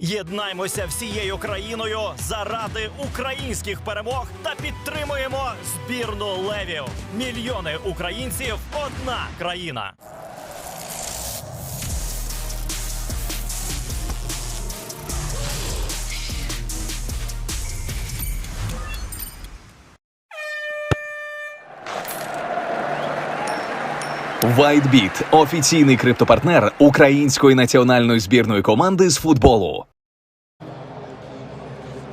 Єднаймося всією країною заради українських перемог та підтримуємо збірну левів. Мільйони українців, одна країна. WhiteBit – офіційний криптопартнер української національної збірної команди з футболу.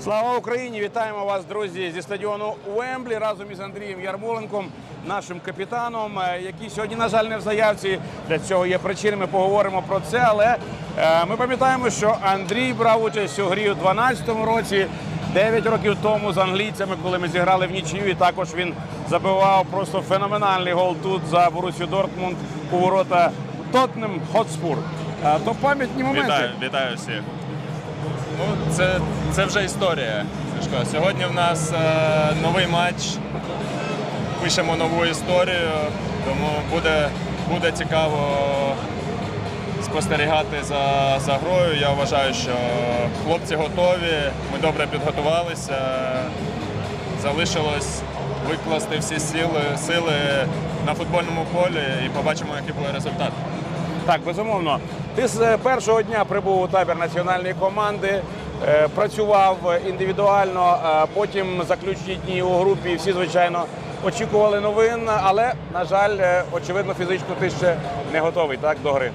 Слава Україні! Вітаємо вас, друзі, зі стадіону Уемблі разом із Андрієм Ярмоленком, нашим капітаном, е, який сьогодні, на жаль, не в заявці. Для цього є причини. Ми поговоримо про це. Але е, ми пам'ятаємо, що Андрій брав участь у грі у 2012 році. 9 років тому з англійцями, коли ми зіграли в нічию, і також він забивав просто феноменальний гол тут за Борусю Дортмунд у ворота Тотнем Хотспур. Е, То пам'ятні моменти. Вітаю, вітаю всіх. Ну, це, це вже історія. Сашко. Сьогодні в нас е, новий матч. Пишемо нову історію, тому буде, буде цікаво спостерігати за, за грою. Я вважаю, що хлопці готові, ми добре підготувалися. Залишилось викласти всі сили, сили на футбольному полі і побачимо, який буде результат. Так, безумовно. Ти з е, першого дня прибув у табір національної команди, е, працював індивідуально, е, потім заключні дні у групі. Всі, звичайно, очікували новин, але, на жаль, очевидно, фізично ти ще не готовий так, до гри.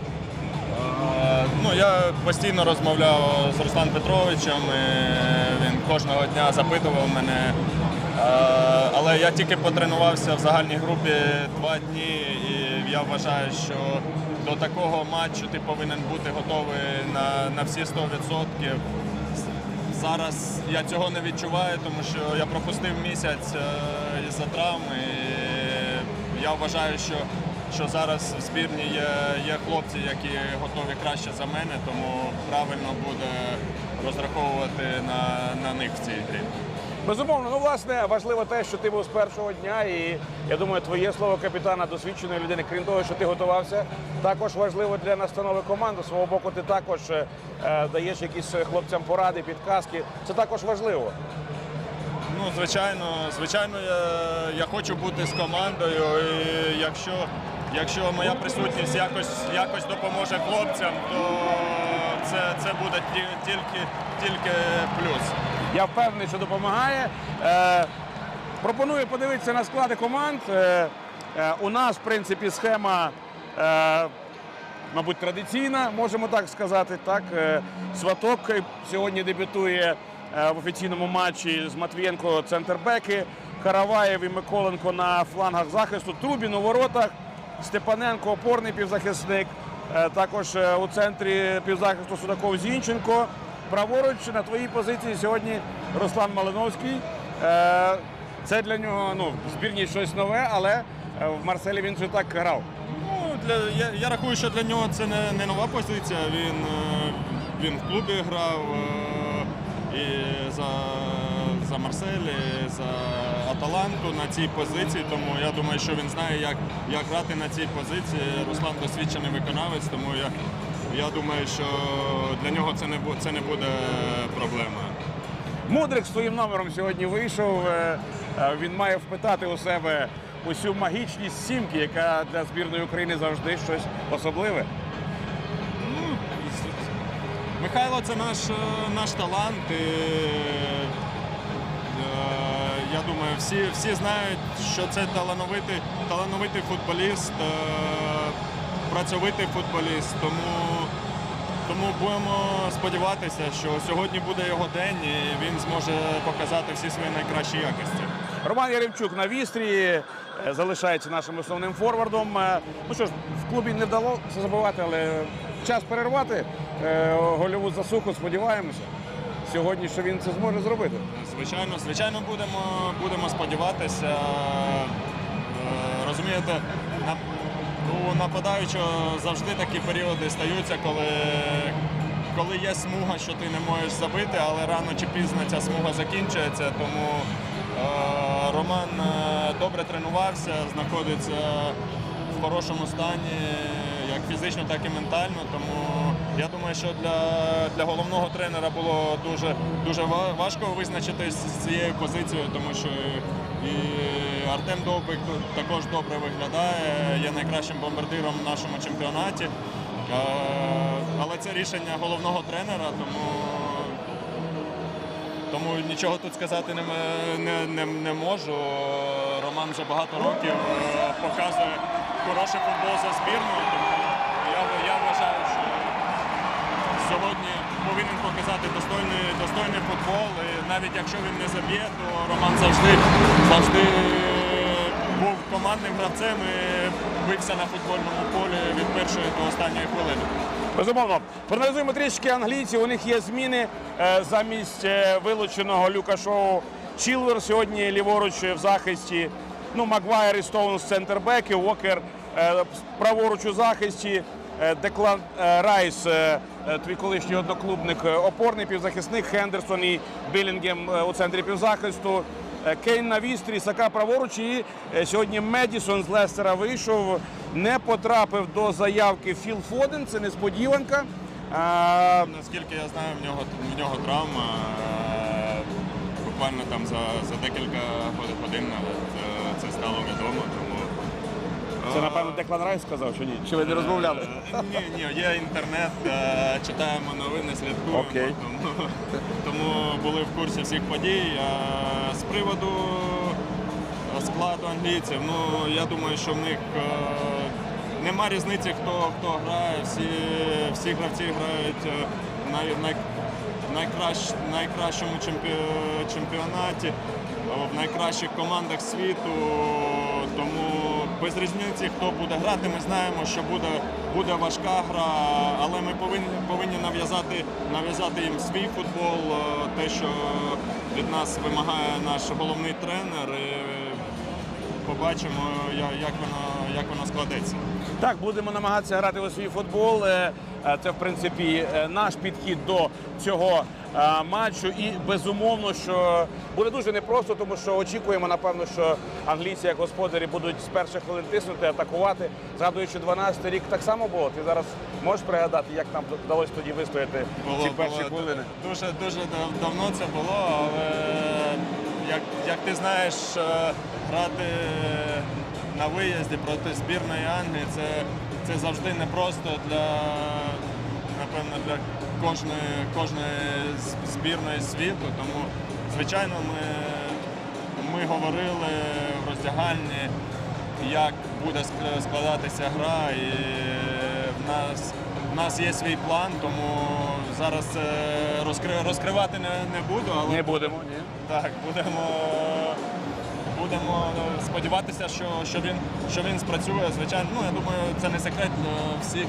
Ну, я постійно розмовляв з Русланом Петровичем. і Він кожного дня запитував мене. Але я тільки потренувався в загальній групі два дні, і я вважаю, що до такого матчу ти повинен бути готовий на, на всі 100%. Зараз я цього не відчуваю, тому що я пропустив місяць е, із-за травми. І я вважаю, що, що зараз в збірні є, є хлопці, які готові краще за мене, тому правильно буде розраховувати на, на них в цій грі. Безумовно, ну власне важливо те, що ти був з першого дня, і я думаю, твоє слово капітана досвідченої людини, крім того, що ти готувався, також важливо для настанови команди. Свого боку, ти також е, е, даєш якісь хлопцям поради, підказки. Це також важливо. Ну, звичайно, звичайно, я, я хочу бути з командою. І якщо, якщо моя присутність якось, якось допоможе хлопцям, то це, це буде тільки, тільки плюс. Я впевнений, що допомагає. Е, пропоную подивитися на склади команд. Е, е, у нас, в принципі, схема, мабуть, традиційна, можемо так сказати. Так? Сваток сьогодні дебютує в офіційному матчі з Матвієнко центрбеки, Караваєв і Миколенко на флангах захисту, Трубін у воротах, Степаненко опорний півзахисник. Також у центрі півзахисту Судаков Зінченко. Праворуч на твоїй позиції сьогодні Руслан Малиновський. Е, Це для нього ну, в збірні щось нове, але е, в Марселі він вже так грав. Ну, для, я, я рахую, що для нього це не, не нова позиція. Він, е, він в клубі грав і за, за Марсель, і за Аталанту на цій позиції. Тому я думаю, що він знає, як, як грати на цій позиції. Руслан досвідчений виконавець, тому я, я думаю, що для нього це не, бу- це не буде проблемою. Мудрик з своїм номером сьогодні вийшов. Е, е, Він має впитати у себе усю магічність сімки, яка для збірної України завжди щось особливе. Ну, Михайло це наш, е, наш талант. І, е, я думаю, всі, всі знають, що це талановитий, талановитий футболіст, е, працьовитий футболіст. Тому, тому будемо сподіватися, що сьогодні буде його день і він зможе показати всі свої найкращі якості. Роман Яремчук на вістрі е, залишається нашим основним форвардом. Е, Ну що ж, в клубі не вдалося забувати, але час перервати е, гольову засуху. Сподіваємося сьогодні, що він це зможе зробити. Звичайно, звичайно, будемо, будемо сподіватися. Розумієте, у нападаючого завжди такі періоди стаються, коли, коли є смуга, що ти не можеш забити, але рано чи пізно ця смуга закінчується. Тому е, Роман е, добре тренувався, знаходиться в хорошому стані, як фізично, так і ментально. Тому Я думаю, що для, для головного тренера було дуже, дуже важко визначитись з цією позицією, тому що і Артем Довбик тут також добре виглядає, є найкращим бомбардиром в нашому чемпіонаті. Е, Але це рішення головного тренера, тому тому нічого тут сказати не, не, не, не можу. Роман вже багато років е, показує хороший футбол за збірною. Тому я, я вважаю, що сьогодні повинен показати достойний, достойний футбол. І навіть якщо він не заб'є, то Роман завжди, завжди був командним гравцем і бився на футбольному полі від першої до останньої хвилини. Безумовно, проаналізуємо трішки англійців. У них є зміни Е, замість е, вилученого Люка Шоу. Чілвер сьогодні ліворуч в захисті. Ну, Магуайр і Стоунс центрбеки, Уокер е, праворуч у захисті. Е, Деклан е, Райс, е, твій колишній одноклубник, опорний півзахисник, Хендерсон і Білінгем у центрі півзахисту. Кейн на вістрі, Сака праворуч. І сьогодні Медісон з Лестера вийшов, не потрапив до заявки Філ Фоден. Це несподіванка. А, Наскільки я знаю, в нього, в нього травма. Буквально там за, за декілька годин це стало відомо. Напевно, Деклан Райс сказав, чи ні? Чи ви не розмовляли? Е, Ні, ні, є інтернет, е, читаємо новини, слідкуємо. Окей. Тому, тому були в курсі всіх подій. А з приводу складу англійців, ну я думаю, що в них е, нема різниці, хто хто грає. Всі, всі гравці грають е, в най, най, найкращ, найкращому чемпі, чемпіонаті, е, в найкращих командах світу. Тому без різниці, хто буде грати, ми знаємо, що буде, буде важка гра, але ми повинні, повинні нав'язати, нав'язати їм свій футбол, е, те, що від нас вимагає наш головний тренер. І побачимо, як воно, як воно складеться. Так, будемо намагатися грати у свій футбол. Е, е, Це, в принципі, наш підхід до цього матчу. І безумовно, що буде дуже непросто, тому що очікуємо, напевно, що англійці, як господарі, будуть з перших хвилин тиснути, атакувати. Згадуючи 12 рік, так само було. Ти зараз можеш пригадати, як нам вдалося тоді вистояти ці перші було хвилини? Дуже дуже давно це було, але як, як ти знаєш, е, грати на виїзді проти збірної Англії це, це завжди непросто для напевно для кожної, кожної збірної світу. Тому, звичайно, ми, ми говорили в роздягальні, як буде складатися гра, і в нас, в нас є свій план, тому зараз розкри- розкривати не, не буду, але Не будемо. Ні. так, будемо, будемо сподіватися, що, що, він, що він спрацює. Звичайно, ну я думаю, це не секрет. е, е, всі,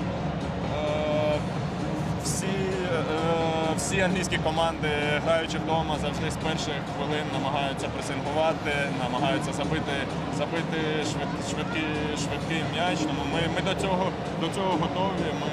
всі англійські команди, граючи вдома, завжди з перших хвилин намагаються пресингувати, намагаються забити, забити швид- швидкий, швидкий м'яч. Тому ми, ми до, цього, до цього готові. Ми,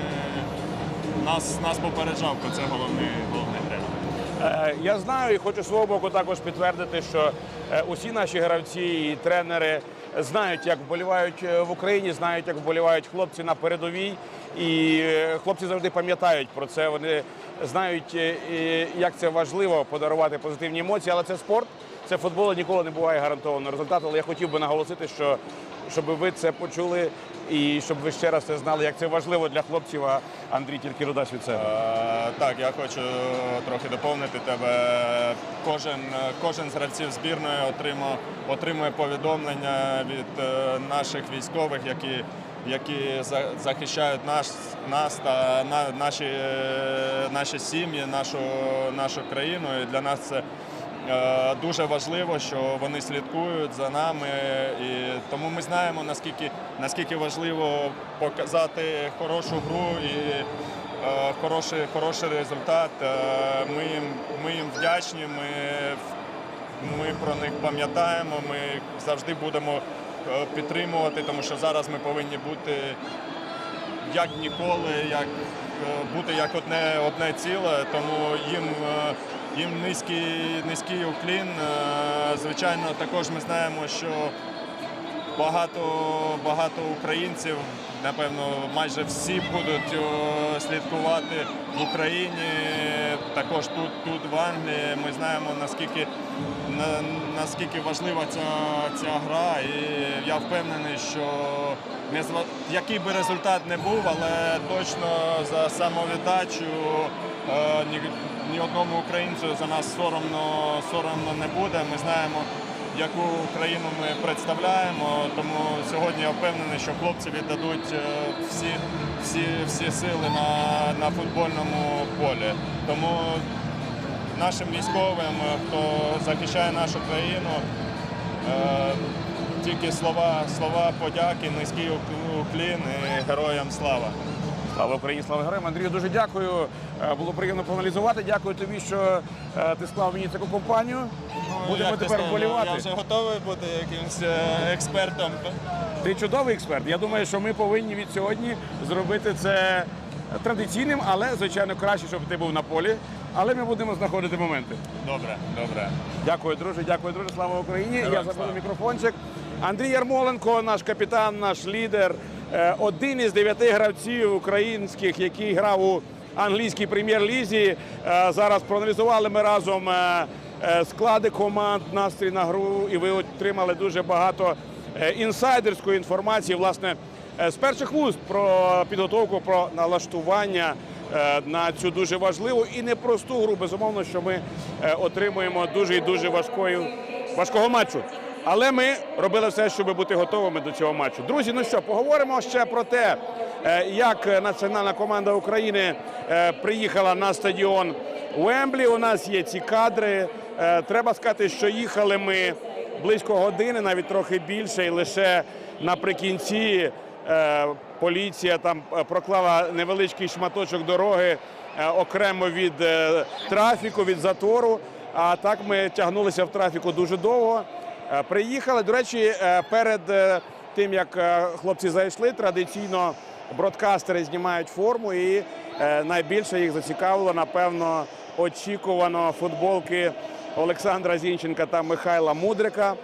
нас, нас попереджав про це головний, головний тренер. Е, Я знаю і хочу свого боку також підтвердити, що е, усі наші гравці і тренери знають, як вболівають е, в Україні, знають, як вболівають хлопці на передовій. І е, хлопці завжди пам'ятають про це. Вони знають, е, як це важливо подарувати позитивні емоції, але це спорт. Це футбол ніколи не буває гарантованого результату. Але я хотів би наголосити, що щоб ви це почули і щоб ви ще раз це знали, як це важливо для хлопців. А Андрій тільки додасть від себе. Е, Так, я хочу трохи доповнити тебе. Кожен, кожен з гравців збірної отримав, отримує повідомлення від е, наших військових, які, які захищають нас, нас та на, наші, е, наші сім'ї, нашу, нашу країну. І для нас це е, дуже важливо, що вони слідкують за нами. І тому ми знаємо, наскільки, наскільки важливо показати хорошу гру і е, хороший, хороший результат. Е, Ми їм, ми їм вдячні, ми, ми про них пам'ятаємо, ми завжди будемо е, підтримувати, тому що зараз ми повинні бути як ніколи, як е, бути як одне, одне ціле, тому їм, е, їм низький, низький уклін. Е, Звичайно, також ми знаємо, що багато, багато українців, напевно, майже всі будуть слідкувати в Україні. Також тут, тут в Англії. Ми знаємо наскільки, на, наскільки важлива ця, ця гра. І я впевнений, що незва- який би результат не був, але точно за самовіддачу е, ні, ні одному українцю за нас соромно, соромно не буде. Ми знаємо, яку країну ми представляємо. Тому сьогодні я впевнений, що хлопці віддадуть е, всі, всі, всі сили на, на футбольному полі. Тому нашим військовим, хто захищає нашу країну, е, тільки слова, слова подяки, низький уклін і героям слава. Слава Україні, слава героям. Андрію, дуже дякую. Е, Було приємно проаналізувати. Дякую тобі, що ти склав мені таку компанію. Будемо Як ти тепер сказав, вболівати. Я вже готовий бути якимось е, експертом. Ти чудовий експерт. Я думаю, що ми повинні від сьогодні зробити це традиційним, але звичайно краще, щоб ти був на полі. Але ми будемо знаходити моменти. Добре, добре. Дякую, друже. Дякую, друже. Слава Україні. Героям Я заберу слава. мікрофончик. Андрій Ярмоленко, наш капітан, наш лідер, е, один із дев'яти гравців українських, який грав у англійській прем'єр-лізі. Е, Зараз проаналізували ми разом е, склади команд, настрій на гру, і ви отримали дуже багато е, інсайдерської інформації. Власне, е, з перших вуст про підготовку, про налаштування е, на цю дуже важливу і непросту гру. Безумовно, що ми е, отримуємо дуже і дуже важкою, важкого матчу. Але ми робили все, щоб бути готовими до цього матчу. Друзі, ну що, поговоримо ще про те, е, як національна команда України е, приїхала на стадіон Уемблі. У нас є ці кадри. Е, Треба сказати, що їхали ми близько години, навіть трохи більше, і лише наприкінці е, поліція там е, проклала невеличкий шматочок дороги окремо від трафіку, від затору. А так ми тягнулися в трафіку дуже довго. Приїхали. До речі, перед тим як хлопці зайшли, традиційно бродкастери знімають форму, і найбільше їх зацікавило, напевно, очікувано футболки Олександра Зінченка та Михайла Мудрика.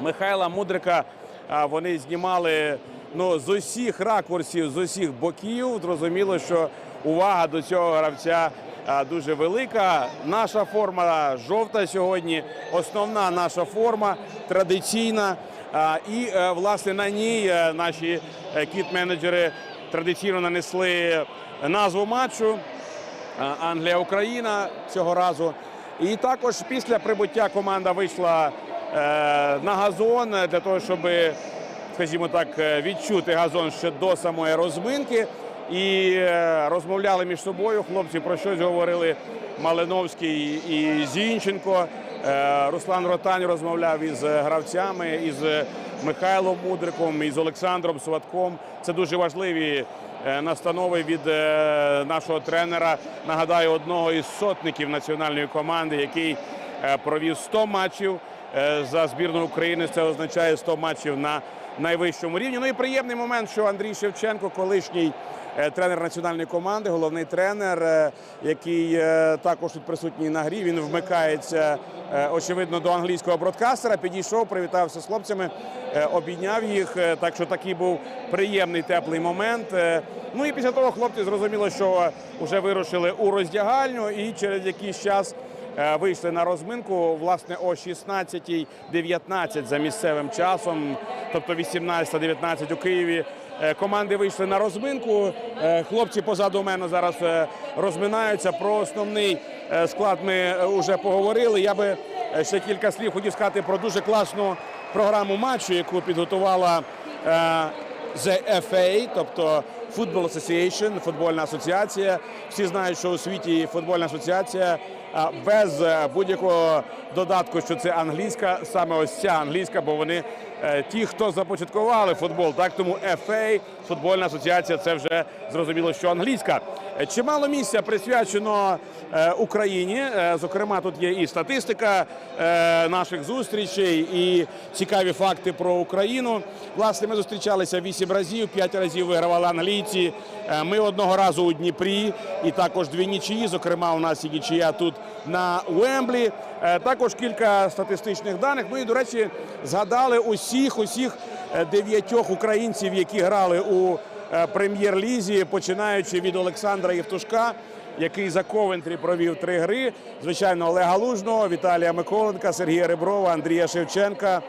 Михайла Мудрика вони знімали ну, з усіх ракурсів, з усіх боків. Зрозуміло, що увага до цього гравця дуже велика. Наша форма жовта сьогодні, основна наша форма традиційна. І е, власне на ній е, наші е, кіт-менеджери традиційно нанесли назву матчу. Англія-Україна цього разу. І також після прибуття команда вийшла е, на газон для того, щоб, скажімо так, е, відчути газон ще до самої розминки. І е, розмовляли між собою. Хлопці про щось говорили Малиновський і Зінченко. Руслан Ротань розмовляв із гравцями, із Михайлом Мудриком, із Олександром Сватком. Це дуже важливі настанови від е, нашого тренера. Нагадаю, одного із сотників національної команди, який е, провів 100 матчів е, за збірну України. Це означає 100 матчів на найвищому рівні. Ну і приємний момент, що Андрій Шевченко, колишній е, тренер національної команди, головний тренер, е, який е, також тут присутній на грі. Він вмикається е, очевидно до англійського бродкастера. Підійшов, привітався з хлопцями, е, обійняв їх. Е, Так що такий був приємний теплий момент. Е, Ну і після того хлопці зрозуміло, що вже вирушили у роздягальню, і через якийсь час. е, Вийшли на розминку власне о 16.19 за місцевим часом, тобто 18.19 у Києві. Е, Команди вийшли на розминку. Е, Хлопці позаду мене зараз е, розминаються. Про основний склад ми вже поговорили. Я би ще кілька слів хотів сказати про дуже класну програму матчу, яку підготувала The FA, тобто Football Association, футбольна асоціація. Всі знають, що у світі футбольна асоціація без будь-якого додатку, що це англійська, саме ось ця англійська, бо вони ті, хто започаткували футбол. Так тому FA, футбольна асоціація, це вже зрозуміло, що англійська. Е, Чимало місця присвячено е, Україні. Е, Зокрема, тут є і статистика е, наших зустрічей, і цікаві факти про Україну. Власне, ми зустрічалися вісім разів, п'ять разів вигравали англійці. Е, Ми одного разу у Дніпрі, і також дві нічиї. Зокрема, у нас і нічия тут на Уемблі. Е, Також кілька статистичних даних. Ну і до речі, згадали усіх, усіх е, дев'ятьох українців, які грали у е, прем'єр-лізі, починаючи від Олександра Євтушка, який за Ковентрі провів три гри. Звичайно, Олега Лужного, Віталія Миколенка, Сергія Реброва, Андрія Шевченка.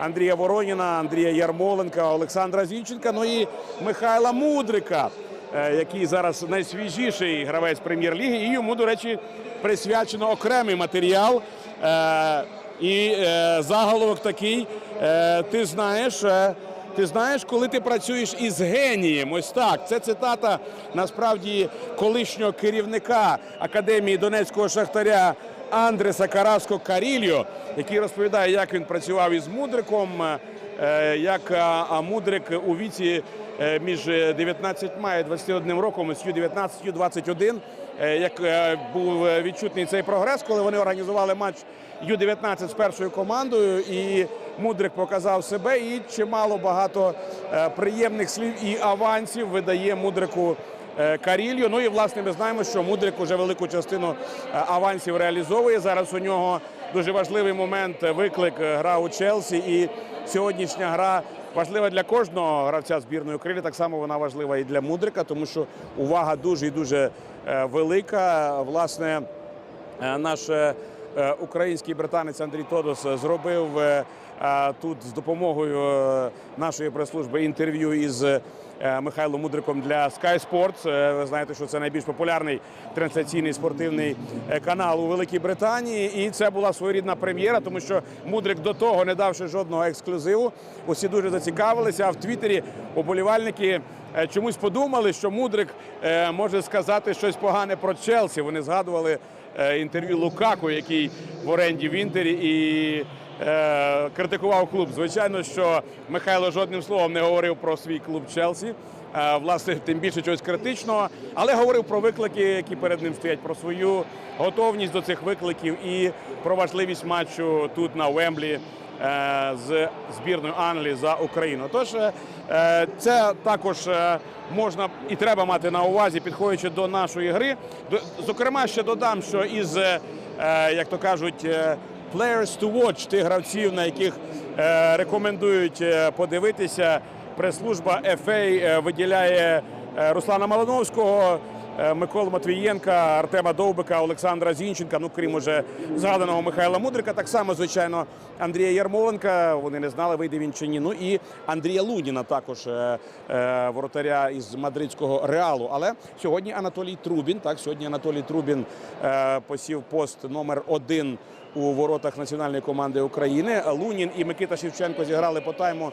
Андрія Вороніна, Андрія Ярмоленка, Олександра Зінченка, ну і Михайла Мудрика, який зараз найсвіжіший гравець прем'єр-ліги. І йому, до речі, присвячено окремий матеріал. Е, І е, заголовок такий: е, ти знаєш. е, ти знаєш, коли ти працюєш із генієм, ось так. Це цитата насправді колишнього керівника Академії Донецького шахтаря Андреса Караско Карільо, який розповідає, як він працював із Мудриком, е, як Мудрик у віці е, між 19 і 21 роком, з Ю-19, Ю-21, е, як е, був е, відчутний цей прогрес, коли вони організували матч Ю-19 з першою командою, і Мудрик показав себе, і чимало багато е, приємних слів і авансів видає Мудрику е, Карілью. Ну і власне ми знаємо, що Мудрик уже велику частину е, авансів реалізовує. Зараз у нього дуже важливий момент е, виклик е, гра у Челсі. І сьогоднішня гра важлива для кожного гравця збірної України. Так само вона важлива і для Мудрика, тому що увага дуже і дуже е, велика. Власне, Е, Наш е, український британець Андрій Тодос зробив тут з допомогою нашої прес-служби інтерв'ю із Михайлом Мудриком для Sky Sports. Е, Ви знаєте, що це найбільш популярний трансляційний спортивний е, канал у Великій Британії. І це була своєрідна прем'єра, тому що Мудрик до того, не давши жодного ексклюзиву, усі дуже зацікавилися. А в Твіттері оболівальники е, чомусь подумали, що Мудрик е, може сказати щось погане про Челсі. Вони згадували е, інтерв'ю Лукаку, який в оренді в Інтері і е, критикував клуб. Звичайно, що Михайло жодним словом не говорив про свій клуб Челсі. Е, Власне, тим більше чогось критичного, але говорив про виклики, які перед ним стоять, про свою готовність до цих викликів і про важливість матчу тут на Вемблі е, з збірною Англії за Україну. Тож е, це також е, можна і треба мати на увазі, підходячи до нашої гри. Зокрема, ще додам, що із, е, як то кажуть, е, players to watch, тих гравців, на яких е, рекомендують е, подивитися, прес-служба FA е, виділяє Руслана Малиновського. Миколу Матвієнка, Артема Довбика, Олександра Зінченка, ну крім уже згаданого Михайла Мудрика, так само, звичайно, Андрія Ярмоленка. Вони не знали, вийде він чи ні. Ну і Андрія Луніна, також е, воротаря із мадридського реалу. Але сьогодні Анатолій Трубін. Так, сьогодні Анатолій Трубін е, посів пост номер один у воротах національної команди України. Лунін і Микита Шевченко зіграли по тайму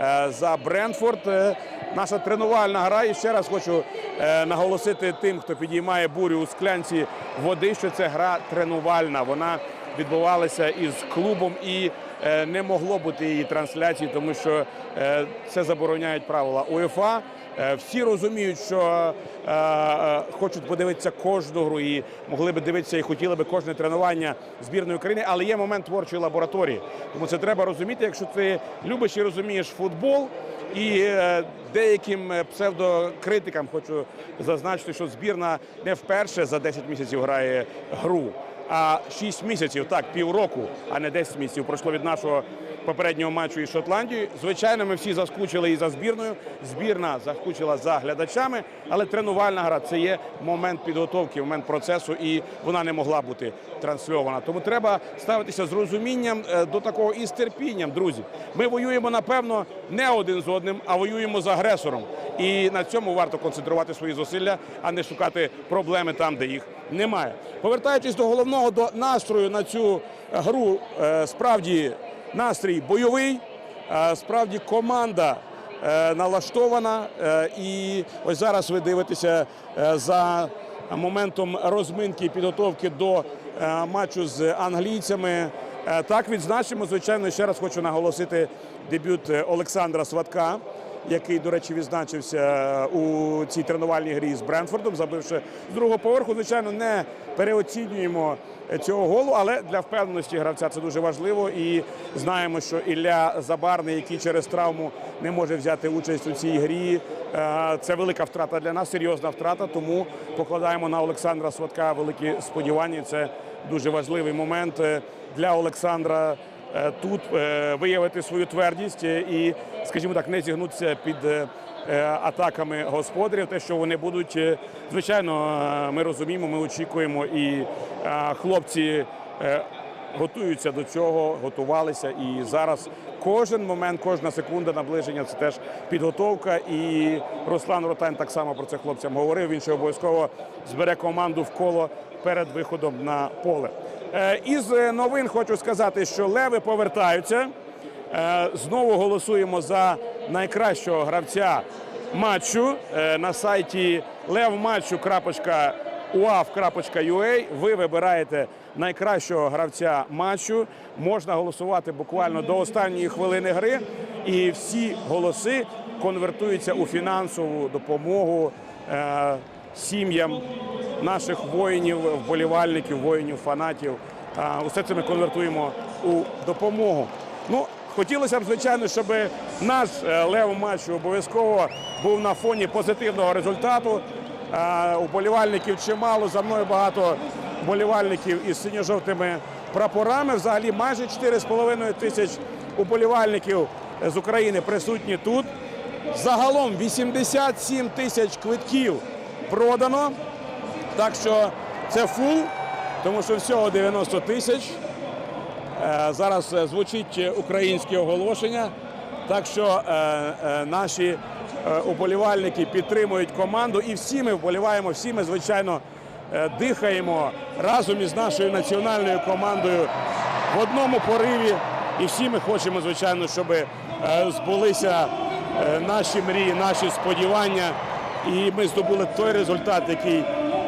е, за Брентфорд. Е, Наша тренувальна гра. І ще раз хочу е, наголосити тим, хто підіймає бурю у склянці води, що це гра тренувальна. Вона відбувалася із клубом і е, не могло бути її трансляції, тому що е, це забороняють правила УЄФА. Е, Всі розуміють, що е, хочуть подивитися кожну гру і могли би дивитися і хотіли би кожне тренування збірної України, але є момент творчої лабораторії. Тому це треба розуміти, якщо ти любиш і розумієш футбол. І е, деяким псевдокритикам хочу зазначити, що збірна не вперше за 10 місяців грає гру, а 6 місяців, так, півроку, а не 10 місяців пройшло від нашого попереднього матчу із Шотландією. Звичайно, ми всі заскучили і за збірною. Збірна заскучила за глядачами, але тренувальна гра це є момент підготовки, момент процесу, і вона не могла бути трансльована. Тому треба ставитися з розумінням е, до такого і з терпінням, друзі. Ми воюємо, напевно, не один з одним, а воюємо з агресором. І на цьому варто концентрувати свої зусилля, а не шукати проблеми там, де їх немає. Повертаючись до головного до настрою на цю е, гру, е, справді настрій бойовий, е, справді команда е, налаштована. е, І ось зараз ви дивитеся за моментом розминки і підготовки до матчу з англійцями. Так, відзначимо, звичайно, ще раз хочу наголосити дебют Олександра Сватка, який, до речі, відзначився е, у цій тренувальній грі з Брентфордом, забивши з другого поверху. Звичайно, не переоцінюємо е, цього голу, але для впевненості гравця це дуже важливо. І знаємо, що Ілля Забарний, який через травму не може взяти участь у цій грі, е, це велика втрата для нас, серйозна втрата. Тому покладаємо на Олександра Сватка великі сподівання. Це дуже важливий момент для Олександра. Е, тут е, виявити свою твердість е, і, скажімо так, не зігнутися під атаками господарів. Те, що вони будуть, звичайно, ми розуміємо, ми очікуємо, і хлопці готуються до цього, готувалися. І зараз кожен момент, кожна секунда наближення це теж підготовка. І Руслан Ротань так само про це хлопцям говорив. Він ще обов'язково збере команду в коло перед виходом на поле. Е, Із е, новин хочу сказати, що леви повертаються. Е, Знову голосуємо за найкращого гравця матчу на сайті levmatchu.uaf.ua Ви вибираєте найкращого гравця матчу. Можна голосувати буквально до останньої хвилини гри, і всі голоси конвертуються у фінансову допомогу сім'ям наших воїнів, вболівальників, воїнів, фанатів. Усе це ми конвертуємо у допомогу. Ну, хотілося б, звичайно, щоб наш е, лев матчу обов'язково був на фоні позитивного результату. Уболівальників чимало, за мною багато вболівальників із синьо-жовтими прапорами. Взагалі майже 4,5 тисяч уболівальників з України присутні тут. Загалом 87 тисяч квитків продано. Так що це фул, тому що всього 90 тисяч. Е, Зараз е, звучить українське оголошення. Так що е, наші уболівальники підтримують команду, і всі ми вболіваємо, всі ми, звичайно, дихаємо разом із нашою національною командою в одному пориві. І всі ми хочемо, звичайно, щоб збулися наші мрії, наші сподівання. І ми здобули той результат, який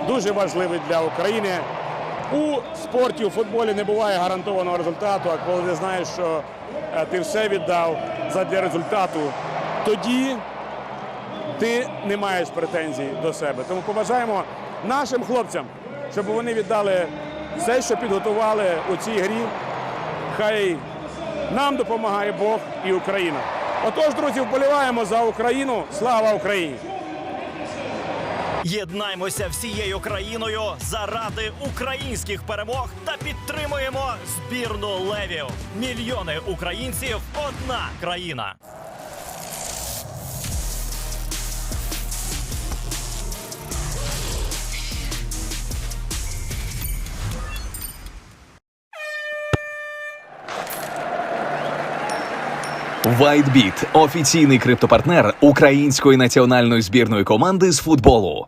дуже важливий для України. У спорті, у футболі не буває гарантованого результату, а коли ти знаєш, що е, ти все віддав задля результату, тоді ти не маєш претензій до себе. Тому побажаємо нашим хлопцям, щоб вони віддали все, що підготували у цій грі. Хай нам допомагає Бог і Україна. Отож, друзі, вболіваємо за Україну. Слава Україні! Єднаймося всією країною заради українських перемог та підтримуємо збірну левів. Мільйони українців одна країна. WhiteBit – офіційний криптопартнер української національної збірної команди з футболу.